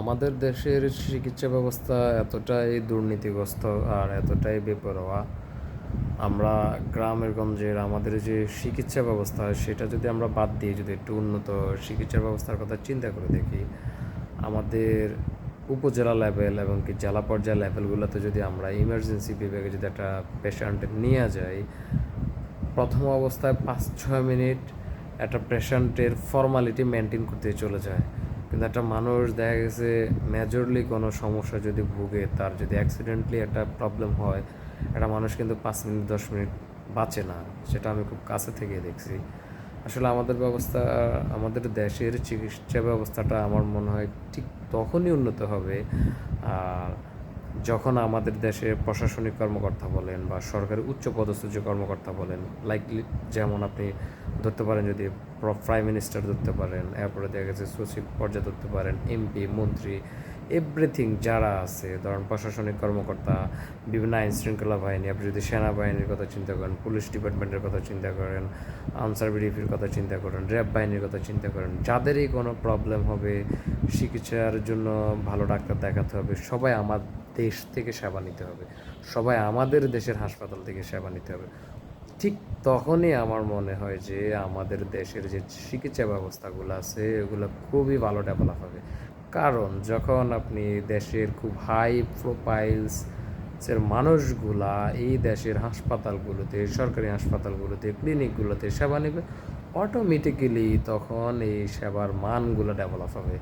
আমাদের দেশের চিকিৎসা ব্যবস্থা এতটাই দুর্নীতিগ্রস্ত আর এতটাই বেপরোয়া। আমরা গ্রামের গঞ্জের আমাদের যে চিকিৎসা ব্যবস্থা, সেটা যদি আমরা বাদ দিয়ে যদি একটু উন্নত চিকিৎসা ব্যবস্থার কথা চিন্তা করে দেখি, আমাদের উপজেলা লেভেল এবং কি জেলা পর্যায় লেভেলগুলোতে যদি আমরা ইমার্জেন্সি বিভাগে যদি একটা পেশেন্ট নিয়ে যাই, প্রথম অবস্থায় পাঁচ ছয় মিনিট একটা পেশেন্টের ফর্মালিটি মেনটেন করতে চলে যায়। কিন্তু একটা মানুষ দেখা গেছে মেজরলি কোনো সমস্যা যদি ভুগে, তার যদি অ্যাক্সিডেন্টলি একটা প্রবলেম হয়, একটা মানুষ কিন্তু পাঁচ মিনিট, দশ মিনিট বাঁচে না, সেটা আমি খুব কাছে থেকে দেখছি। আসলে আমাদের ব্যবস্থা, আমাদের দেশের চিকিৎসা ব্যবস্থাটা আমার মনে হয় ঠিক তখনই উন্নত হবে। আর যখন আমাদের দেশে প্রশাসনিক কর্মকর্তা বলেন বা সরকারি উচ্চ পদস্থ যে কর্মকর্তা বলেন লাইকলি যেমন আপনি ধরতে পারেন যদি প্রাইম মিনিস্টার ধরতে পারেন, এরপরে দেখা গেছে সচিব পর্যায়ে ধরতে পারেন এমপি মন্ত্রী এভরিথিং যারা আছে, ধরেন প্রশাসনিক কর্মকর্তা, বিভিন্ন আইন শৃঙ্খলা বাহিনী, আপনি যদি সেনাবাহিনীর কথা চিন্তা করেন পুলিশ ডিপার্টমেন্টের কথা চিন্তা করেন, আনসার বিডিপির কথা চিন্তা করেন র্যাব বাহিনীর কথা চিন্তা করেন, যাদেরই কোনো প্রবলেম হবে, চিকিৎসার জন্য ভালো ডাক্তার দেখাতে হবে, সবাই আমার দেশ থেকে সেবা নিতে হবে। সবাই আমাদের দেশের হাসপাতাল থেকে সেবা নিতে হবে। ঠিক তখনই আমার মনে হয় যে আমাদের দেশের যে চিকিৎসা ব্যবস্থাগুলো আছে, এগুলো খুবই ভালো ডেভেলপ হবে। কারণ যখন আপনি দেশের খুব হাই প্রোফাইলস এর মানুষগুলা এই দেশের হাসপাতালগুলোতে, সরকারি হাসপাতালগুলোতে ক্লিনিকগুলোতে সেবা নেবে অটোমেটিক্যালি তখন এই সেবার মানগুলো ডেভেলপ হবে।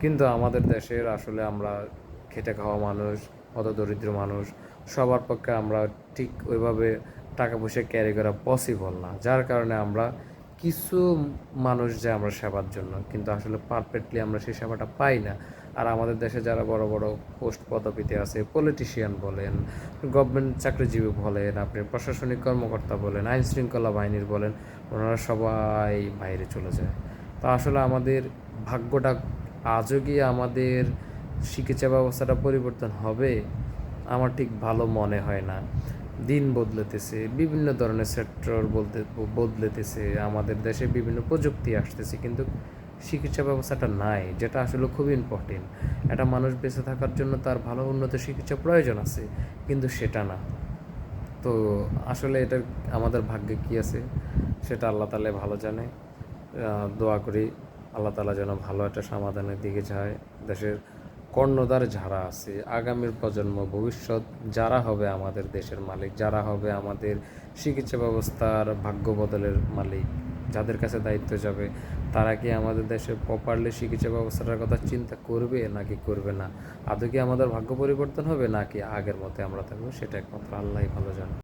কিন্তু আমাদের দেশের আসলে আমরা খেটে খাওয়া মানুষ অত দরিদ্র মানুষ, সবার পক্ষে আমরা ঠিক ওইভাবে টাকা পয়সা ক্যারি করা পসিবল না। যার কারণে আমরা কিছু মানুষ যায় আমরা সেবার জন্য, কিন্তু আসলে পারফেক্টলি আমরা সেই সেবাটা পাই না। আর আমাদের দেশে যারা বড় বড় পোস্ট পদবিতে আছে পলিটিশিয়ান বলেন গভর্নমেন্ট চাকরিজীবী বলেন, আপনি প্রশাসনিক কর্মকর্তা বলেন আইন শৃঙ্খলা বাহিনীর বলেন, ওনারা সবাই বাইরে চলে যায়। তা আসলে আমাদের ভাগ্যটা আজও গিয়ে আমাদের চিকিৎসা ব্যবস্থাটা পরিবর্তন হবে, আমার ঠিক ভালো মনে হয় না। দিন বদলেতেছে, বিভিন্ন ধরনের সেক্টর বলতে, বদলেতেছে, আমাদের দেশে বিভিন্ন প্রযুক্তি আসতেছে, কিন্তু চিকিৎসা ব্যবস্থাটা নাই, যেটা আসলে খুব ইম্পর্টেন্ট একটা মানুষ বেঁচে থাকার জন্য তার ভালো উন্নত চিকিৎসা প্রয়োজন আছে, কিন্তু সেটা না। তো আসলে এটা আমাদের ভাগ্যে কী আছে, সেটা আল্লাহ তালে ভালো জানে। দোয়া করি আল্লাহ তালা যেন ভালো একটা সমাধানের দিকে যায়, দেশের কর্ণধার যারা আছে, আগামীর প্রজন্ম, ভবিষ্যৎ, যারা হবে আমাদের দেশের মালিক, যারা হবে আমাদের চিকিৎসা ব্যবস্থার ভাগ্য বদলের মালিক, যাদের কাছে দায়িত্ব যাবে, তারা কি আমাদের দেশে প্রপারলি চিকিৎসা ব্যবস্থাটার কথা চিন্তা করবে নাকি করবে না? আদৌ কি আমাদের ভাগ্য পরিবর্তন হবে নাকি আগের মতে আমরা থাকব? সেটা একমাত্র আল্লাহ ভালো জানে।